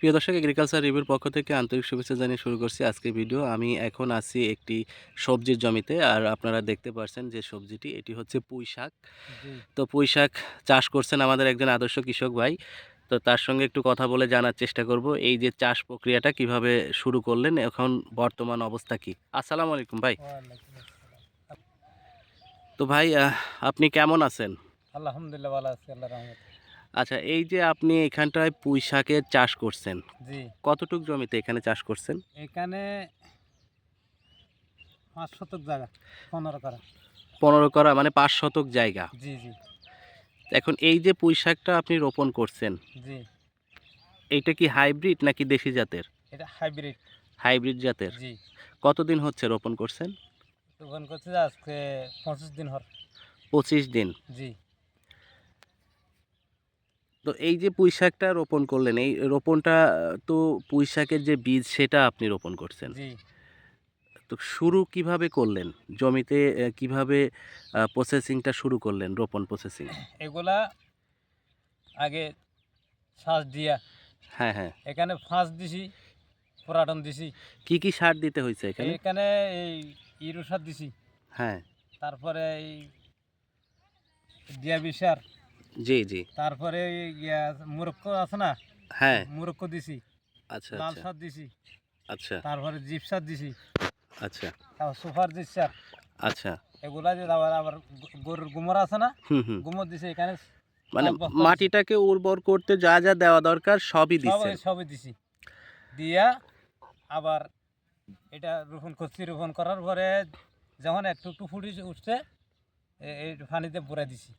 প্রিয় দর্শক এগ্রিকালচার রিভিউর পক্ষ থেকে আন্তরিক শুভেচ্ছা জানিয়ে শুরু করছি আজকের ভিডিও আমি এখন আছি একটি সবজির জমিতে আর আপনারা দেখতে পাচ্ছেন যে সবজিটি এটি হচ্ছে পুঁই শাক। তো পুঁই শাক চাষ করছেন আমাদের একজন আদর্শ কৃষক ভাই। তো তার সঙ্গে একটু কথা বলে জানার চেষ্টা করব এই যে চাষ প্রক্রিয়াটা কীভাবে শুরু করলেন এখন বর্তমান অবস্থা কি? আসসালামু আলাইকুম ভাই। তো ভাই আপনি কেমন আছেন? আলহামদুলিল্লাহ ভালো আছি আল্লাহ রহমত। আচ্ছা এই যে আপনি এখানটায় পুঁই শাকের চাষ করছেন জি। কতটুক জমিতে এখানে চাষ করছেন? এখানে পাঁচ শতক জায়গা পনেরো করা। পনেরো করা মানে পাঁচ শতক জায়গা? জি জি। এখন এই যে পুঁই শাকটা আপনি রোপণ করছেন জি। এইটা কি হাইব্রিড নাকি দেশি জাতের? এটা হাইব্রিড। হাইব্রিড জাতের। জি। কতদিন হচ্ছে রোপণ করছেন? দোকান করছে আজকে পঁচিশ দিন হর পঁচিশ দিন। জি। তো এই যে পুঁই শাকটা রোপণ করলেন এই রোপণটা তো পুঁই শাকের যে বীজ সেটা আপনি রোপণ করছেন। তো শুরু কীভাবে করলেন? জমিতে কীভাবে প্রসেসিংটা শুরু করলেন রোপণ প্রসেসিং এগুলা আগে শ্বাস দিয়া হ্যাঁ হ্যাঁ। এখানে ফাঁস দিছি পুরাটন দিছি। কি কি সার দিতে হয়েছে এখানে? এখানে এই ইরু সার দিছি। হ্যাঁ। তারপরে এই ডিয়াবি সার। জি জি। তারপরে মুরক্ক আছে না? হ্যাঁ। মুরক্ক দিছি। আচ্ছা লাল আচ্ছা। সার দিছি। আচ্ছা। তারপরে জিপ সার দিছি। আচ্ছা। তারপর সুপার জিপ সার আচ্ছা। এগুলা যে আবার আবার গরুর গুমর আছে না? গুমর দিছে এখানে। মানে মাটিটাকে উর্বর করতে যা যা দেওয়া দরকার সবই সব দিচ্ছেন। সবই দিছি। দিয়া আবার এটা রোপণ করছি রোপণ করার পরে যখন একটু একটু ফুটি উঠছে এই পানিতে পুরা দিছি।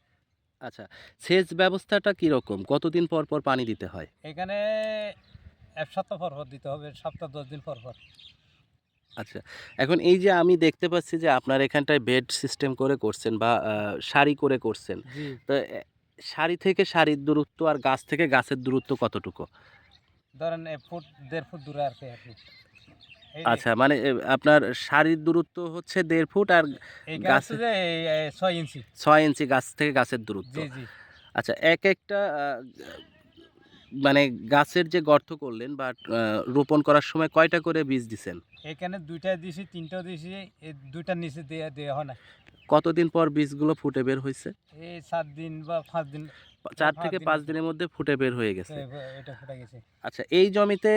আচ্ছা সেচ ব্যবস্থাটা কীরকম? কতদিন পর পর পানি দিতে হয়? এখানে এক সপ্তাহ পর পর দিতে হবে সপ্তাহ দশ দিন পর পর। আচ্ছা এখন এই যে আমি দেখতে পাচ্ছি যে আপনার এখানটায় বেড সিস্টেম করে করছেন বা সারি করে করছেন। তো সারি থেকে সারির দূরত্ব আর গাছ থেকে গাছের দূরত্ব কতটুকু? ধরেন এ ফুট দেড় ফুট দূরে আর কি আচ্ছা মানে আপনার শাড়ির দূরত্ব হচ্ছে দেড় ফুট আর গাছে- ছয় ইঞ্চি। ছয় ইঞ্চি গাছ থেকে গাছের দূরত্ব। আচ্ছা এক একটা মানে গাছের যে গর্ত করলেন বা রোপণ করার সময় কয়টা করে বীজ দিছেন? এখানে দুইটা দিছি তিনটা দিছি দুইটা দুইটার নিচে দেওয়া দেওয়া হয় না। কতদিন পর বীজগুলো ফুটে বের হয়েছে? এই সাত দিন বা পাঁচ দিন। চার থেকে পাঁচ দিনের মধ্যে ফুটে বের হয়ে গেছে। এটা ফুটে গেছে। আচ্ছা এই জমিতে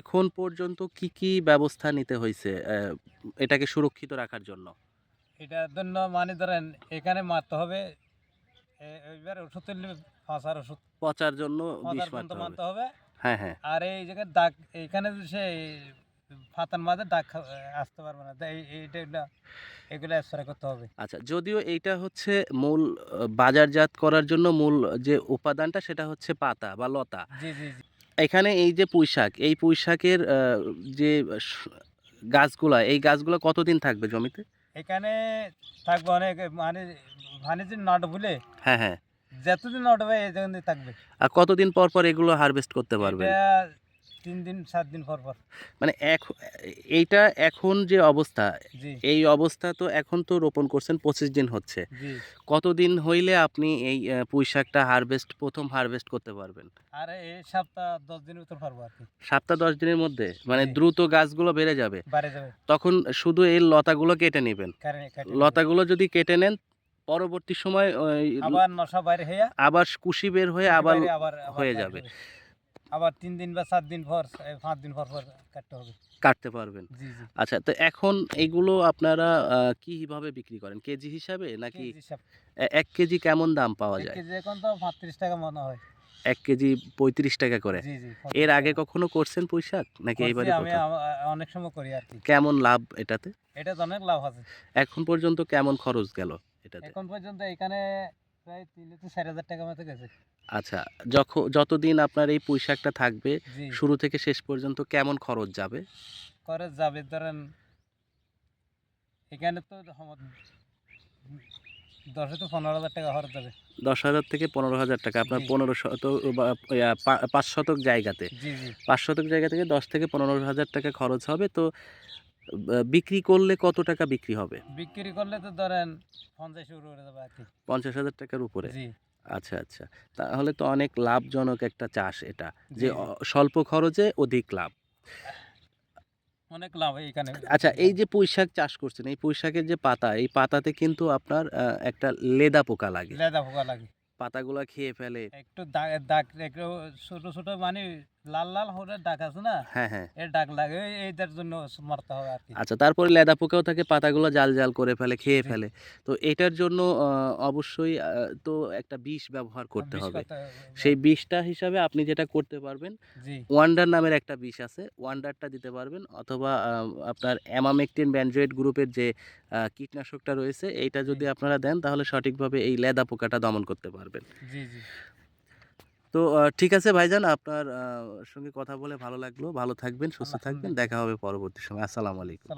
এখন পর্যন্ত কি কি ব্যবস্থা নিতে হয়েছে এটাকে সুরক্ষিত রাখার জন্য? এটার জন্য মানে ধরেন এখানে মারতে হবে এবার ওষুধ ফাঁসার ওষুধ। পচার জন্য বিষ মারতে হবে। হ্যাঁ হ্যাঁ। আর এই জায়গায় দাগ এখানে সে ফাতার মাঝে দাগ আসতে পারবে না। তাই এইটা এগুলো স্প্রে করতে হবে। আচ্ছা যদিও এইটা হচ্ছে মূল বাজারজাত করার জন্য মূল যে উপাদানটা সেটা হচ্ছে পাতা বা লতা। জি জি জি। এখানে এই যে পুঁইশাক এই পুঁইশাকের যে গাছগুলা এই গাছগুলো কতদিন থাকবে জমিতে? এখানে থাকবে অনেক মানে মানে যে নট বলে হ্যাঁ হ্যাঁ। যতদিন নট হবে এই থাকবে। আর কতদিন পর পর এগুলো হারভেস্ট করতে পারবে তিন দিন সাত দিন পর পর। মানে এক এইটা এখন যে অবস্থা এই অবস্থা তো এখন তো রোপণ করছেন পঁচিশ দিন হচ্ছে। কতদিন হইলে আপনি এই পুঁই শাকটা হারভেস্ট প্রথম হারভেস্ট করতে পারবেন? আর এই সপ্তাহ দশ দিন উত্তর পারব আর কি। সপ্তাহ দশ দিনের মধ্যে? মানে দ্রুত গাছগুলো বেড়ে যাবে। বাড়ে যাবে। তখন শুধু এই লতাগুলো কেটে নেবেন। লতাগুলো যদি কেটে নেন পরবর্তী সময় আবার নশা বাইরে হইয়া আবার কুশি বের হয়ে আবার হয়ে যাবে। আবার তিন দিন বা সাত দিন পর পাঁচ দিন পর পর কাটতে হবে। কাটতে পারবেন। আচ্ছা তো এখন এগুলো আপনারা কীভাবে বিক্রি করেন? কেজি হিসাবে নাকি এক কেজি কেমন দাম পাওয়া যায়? কেজি এখন তো পঁয়ত্রিশ টাকা মনে হয়। এক কেজি পঁয়ত্রিশ টাকা করে। এর আগে কখনো করছেন পুঁই নাকি এইবারে আমি অনেক সময় করি আর কি। কেমন লাভ এটাতে? এটা তো অনেক লাভ আছে। এখন পর্যন্ত কেমন খরচ গেল এটাতে? এখন পর্যন্ত এখানে প্রায় তিন থেকে চার হাজার টাকা মতো গেছে। আচ্ছা যখন যতদিন আপনার এই পুঁই শাকটা থাকবে জি। শুরু থেকে শেষ পর্যন্ত কেমন খরচ যাবে? করে যাবে ধরেন এখানে তো হম- দশে তো পনেরো হাজার টাকা খরচ যাবে। দশ হাজার থেকে পনেরো হাজার টাকা আপনার জি। পনেরো শত বা ইয়া, পা- পাঁচ শতক জায়গাতে। জি জি। পাঁচ শতক জায়গা থেকে দশ থেকে পনেরো হাজার টাকা খরচ হবে তো বিক্রি করলে কত টাকা বিক্রি হবে? বিক্রি করলে তো ধরেন পঞ্চাশ যাবে পঞ্চাশ হাজার টাকার উপরে? আচ্ছা আচ্ছা। তাহলে তো অনেক লাভজনক একটা চাষ এটা যে স্বল্প খরচে অধিক লাভ। অনেক লাভ এখানে। আচ্ছা এই যে পুঁই শাক চাষ করছেন এই পুঁই শাকের যে পাতা এই পাতাতে কিন্তু আপনার একটা লেদা পোকা লাগে। লেদা পোকা লাগে। পাতাগুলো খেয়ে ফেলে। একটু দাগ দাগ একটু ছোট ছোট মানে লাল লাল হলে দাগ আছে না? হ্যাঁ হ্যাঁ। এর দাগ লাগে এইটার জন্য মারতে হবে আর কি। আচ্ছা তারপরে লেদা পোকাও থাকে পাতাগুলো জাল জাল করে ফেলে খেয়ে ফেলে। তো এটার জন্য অবশ্যই তো একটা বিষ ব্যবহার করতে হবে। সেই বিষটা হিসাবে আপনি যেটা করতে পারবেন ওয়ান্ডার নামের একটা বিষ আছে ওয়ান্ডারটা দিতে পারবেন অথবা আপনার অ্যামামেকটিন ব্যানজয়েড গ্রুপের যে কীটনাশকটা রয়েছে এইটা যদি আপনারা দেন তাহলে সঠিকভাবে এই লেদা পোকাটা দমন করতে পারবেন। জি জি। তো ঠিক আছে ভাইজান আপনার সঙ্গে কথা বলে ভালো লাগল। ভালো থাকবেন সুস্থ থাকবেন। দেখা হবে পরবর্তী সময়। আসসালামু আলাইকুম